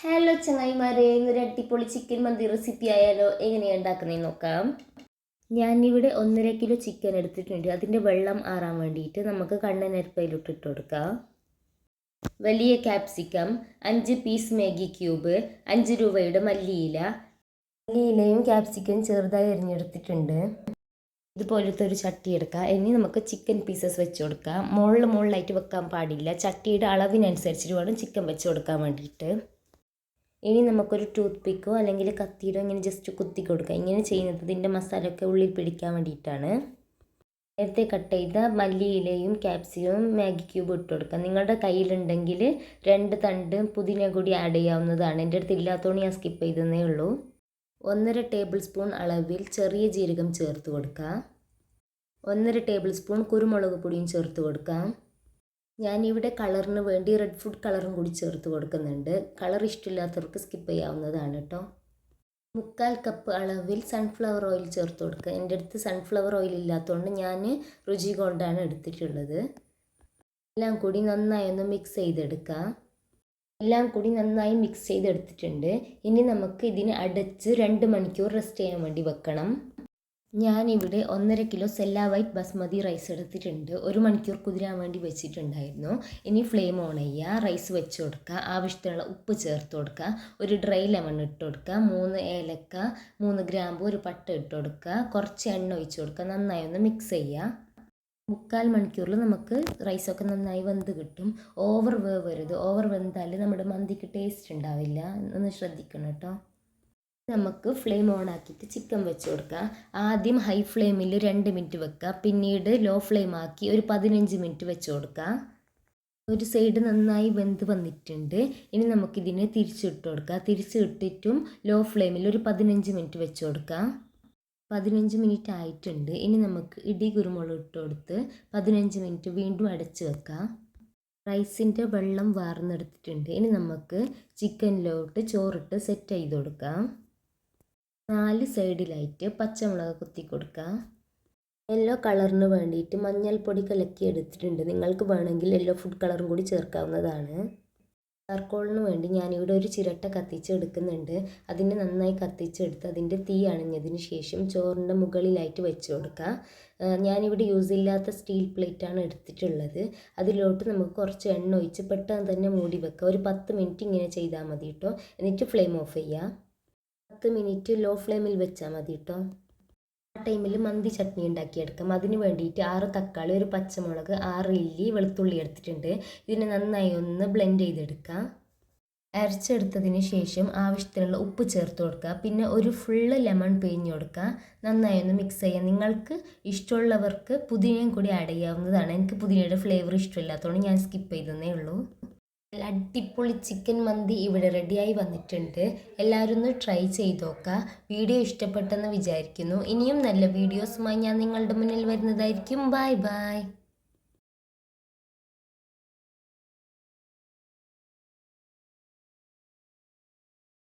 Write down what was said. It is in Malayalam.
ഹലോ ചങ്ങായിമാരെ. ഇന്നൊരു അടിപൊളി ചിക്കൻ മന്തി റെസിപ്പി ആയാലോ? എങ്ങനെയാണ് ഉണ്ടാക്കുന്നതെന്ന് നോക്കാം. ഞാനിവിടെ ഒന്നര കിലോ ചിക്കൻ എടുത്തിട്ടുണ്ട്. അതിന്റെ വെള്ളം ആറാൻ വേണ്ടിയിട്ട് നമുക്ക് കണ്ണനരിപ്പയിലോട്ട് ഇട്ട് കൊടുക്കാം. വലിയ ക്യാപ്സിക്കം അഞ്ച് പീസ് മാഗി ക്യൂബ് അഞ്ച് രൂപയുടെ മല്ലിയില മല്ലിയിലയും ക്യാപ്സിക്കം ചെറുതായി എറിഞ്ഞെടുത്തിട്ടുണ്ട് ഇതുപോലത്തെ ഒരു ചട്ടി എടുക്കുക ഇനി നമുക്ക് ചിക്കൻ പീസസ് വെച്ച് കൊടുക്കാം. മുകളിൽ മുകളിലായിട്ട് വെക്കാൻ പാടില്ല. ചട്ടിയുടെ അളവിനനുസരിച്ചിട്ട് വേണം ചിക്കൻ വെച്ച് കൊടുക്കാൻ വേണ്ടിയിട്ട്. ഇനി നമുക്കൊരു ടൂത്ത് പിക്കോ അല്ലെങ്കിൽ കത്തിയിലോ ഇങ്ങനെ ജസ്റ്റ് കുത്തി കൊടുക്കുക ഇങ്ങനെ ചെയ്യുന്നത് ഇതിന്റെ മസാലയൊക്കെ ഉള്ളിൽ പിടിക്കാൻ വേണ്ടിയിട്ടാണ്. നേരത്തെ കട്ട് ചെയ്ത മല്ലിയിലയും ക്യാപ്സിക്കവും മാഗി ക്യൂബ് ഇട്ട് കൊടുക്കുക നിങ്ങളുടെ കയ്യിലുണ്ടെങ്കിൽ രണ്ട് തണ്ട് പുതിന കൂടി ആഡ് ചെയ്യാവുന്നതാണ്. എന്റെ അടുത്ത് ഇല്ലാത്തതുകൊണ്ട് ഞാൻ സ്കിപ്പ് ചെയ്തതേ ഉള്ളൂ. ഒന്നര ടേബിൾ സ്പൂൺ അളവിൽ ചെറിയ ജീരകം ചേർത്ത് കൊടുക്കുക ഒന്നര ടേബിൾ സ്പൂൺ കുരുമുളക് പൊടിയും ചേർത്ത് കൊടുക്കാം. ഞാനിവിടെ കളറിന് വേണ്ടി റെഡ് ഫുഡ് കളറും കൂടി ചേർത്ത് കൊടുക്കുന്നുണ്ട്. കളർ ഇഷ്ടമില്ലാത്തവർക്ക് സ്കിപ്പ് ചെയ്യാവുന്നതാണ് കേട്ടോ. മുക്കാൽ കപ്പ് അളവിൽ സൺഫ്ലവർ ഓയിൽ ചേർത്ത് കൊടുക്കുക. എന്റെ അടുത്ത് സൺഫ്ലവർ ഓയിൽ ഇല്ലാത്തതുകൊണ്ട് ഞാൻ രുചി കൊണ്ടാണ് എടുത്തിട്ടുള്ളത്. എല്ലാം കൂടി നന്നായി ഒന്ന് മിക്സ് ചെയ്തെടുക്കുക എല്ലാം കൂടി നന്നായി മിക്സ് ചെയ്തെടുത്തിട്ടുണ്ട്. ഇനി നമുക്ക് ഇതിനെ അടച്ച് രണ്ട് മണിക്കൂർ റെസ്റ്റ് ചെയ്യാൻ വേണ്ടി വെക്കണം. ഞാനിവിടെ ഒന്നര kilo sella white basmati rice എടുത്തിട്ടുണ്ട്. ഒരു മണിക്കൂർ കുതിരാൻ വേണ്ടി വെച്ചിട്ടുണ്ടായിരുന്നു. ഇനി ഫ്ലെയിം ഓൺ ചെയ്യുക. റൈസ് വെച്ച് കൊടുക്കുക. ആവശ്യത്തിനുള്ള ഉപ്പ് ചേർത്ത് കൊടുക്കുക. ഒരു ഡ്രൈ ലെമൺ ഇട്ട് കൊടുക്കുക. മൂന്ന് ഏലക്ക മൂന്ന് ഗ്രാമ്പു ഒരു പട്ട ഇട്ട് കൊടുക്കുക. കുറച്ച് എണ്ണ ഒഴിച്ച് കൊടുക്കുക. നന്നായി ഒന്ന് മിക്സ് ചെയ്യുക. മുക്കാൽ മണിക്കൂറിൽ നമുക്ക് റൈസൊക്കെ നന്നായി വെന്ത് കിട്ടും. ഓവർ വേവ് വരുത് ഓവർ വെന്താൽ നമ്മുടെ മന്തിക്ക് ടേസ്റ്റ് ഉണ്ടാവില്ല. ഒന്ന് ശ്രദ്ധിക്കണം കേട്ടോ. നമുക്ക് ഫ്ലെയിം ഓൺ ആക്കിയിട്ട് ചിക്കൻ വെച്ച് കൊടുക്കുക ആദ്യം ഹൈ ഫ്ലെയിമിൽ രണ്ട് മിനിറ്റ് വെക്കുക പിന്നീട് ലോ ഫ്ലെയിം ആക്കി ഒരു പതിനഞ്ച് മിനിറ്റ് വെച്ച് കൊടുക്കുക ഒരു സൈഡ് നന്നായി വെന്ത് വന്നിട്ടുണ്ട്. ഇനി നമുക്കിതിനെ തിരിച്ചിട്ട് കൊടുക്കുക തിരിച്ചിട്ടിട്ടും ലോ ഫ്ലെയിമിൽ ഒരു പതിനഞ്ച് മിനിറ്റ് വെച്ച് കൊടുക്കുക പതിനഞ്ച് മിനിറ്റ് ആയിട്ടുണ്ട്. ഇനി നമുക്ക് ഇടി കുരുമുളക് ഇട്ട് കൊടുത്ത് പതിനഞ്ച് മിനിറ്റ് വീണ്ടും അടച്ച് വെക്കാം. റൈസിന്റെ വെള്ളം വാർന്നെടുത്തിട്ടുണ്ട്. ഇനി നമുക്ക് ചിക്കനിലോട്ട് ചോറിട്ട് സെറ്റ് ചെയ്ത് കൊടുക്കാം. നാല് സൈഡിലായിട്ട് പച്ചമുളക് കുത്തി കൊടുക്കുക യെല്ലോ കളറിന് വേണ്ടിയിട്ട് മഞ്ഞൾപ്പൊടി കലക്കി എടുത്തിട്ടുണ്ട്. നിങ്ങൾക്ക് വേണമെങ്കിൽ യെല്ലോ ഫുഡ് കളറും കൂടി ചേർക്കാവുന്നതാണ്. ചാർക്കോളിന് വേണ്ടി ഞാനിവിടെ ഒരു ചിരട്ട കത്തിച്ചെടുക്കുന്നുണ്ട് അതിനെ നന്നായി കത്തിച്ചെടുത്ത് അതിന്റെ തീ അണഞ്ഞതിന് ശേഷം ചോറിന്റെ മുകളിലായിട്ട് വെച്ച് കൊടുക്കുക ഞാനിവിടെ യൂസ് ഇല്ലാത്ത സ്റ്റീൽ പ്ലേറ്റാണ് എടുത്തിട്ടുള്ളത്. അതിലോട്ട് നമുക്ക് കുറച്ച് എണ്ണ ഒഴിച്ച് പെട്ടെന്ന് തന്നെ മൂടി വെക്കുക ഒരു പത്ത് മിനിറ്റ് ഇങ്ങനെ ചെയ്താൽ മതി കേട്ടോ. എന്നിട്ട് ഫ്ലെയിം ഓഫ് ചെയ്യുക പത്ത് മിനിറ്റ് ലോ ഫ്ലെയിമിൽ വെച്ചാൽ മതി കേട്ടോ ആ ടൈമിൽ മന്തി ചട്നി ഉണ്ടാക്കിയെടുക്കാം. അതിന് വേണ്ടിയിട്ട് ആറ് തക്കാളി ഒരു പച്ചമുളക് ആറ് ഇല്ലി വെളുത്തുള്ളി എടുത്തിട്ടുണ്ട്. ഇതിനെ നന്നായി ഒന്ന് ബ്ലെൻഡ് ചെയ്തെടുക്കാം. അരച്ചെടുത്തതിന് ശേഷം ആവശ്യത്തിനുള്ള ഉപ്പ് ചേർത്ത് കൊടുക്കുക പിന്നെ ഒരു ഫുള്ള് ലെമൺ പിഴിഞ്ഞ് കൊടുക്കുക നന്നായി ഒന്ന് മിക്സ് ചെയ്യാം. നിങ്ങൾക്ക് ഇഷ്ടമുള്ളവർക്ക് പുതിനയും കൂടി ആഡ് ചെയ്യാവുന്നതാണ്. എനിക്ക് പുതിനയുടെ ഫ്ലേവർ ഇഷ്ടമില്ലാത്തതുകൊണ്ട് ഞാൻ സ്കിപ്പ് ചെയ്തതന്നേ ഉള്ളൂ. അടിപൊളി ചിക്കൻ മന്തി ഇവിടെ റെഡിയായി വന്നിട്ടുണ്ട്. എല്ലാവരും ഒന്ന് ട്രൈ ചെയ്ത് നോക്കുക വീഡിയോ ഇഷ്ടപ്പെട്ടെന്ന് വിചാരിക്കുന്നു. ഇനിയും നല്ല വീഡിയോസുമായി ഞാൻ നിങ്ങളുടെ മുന്നിൽ വരുന്നതായിരിക്കും. Bye bye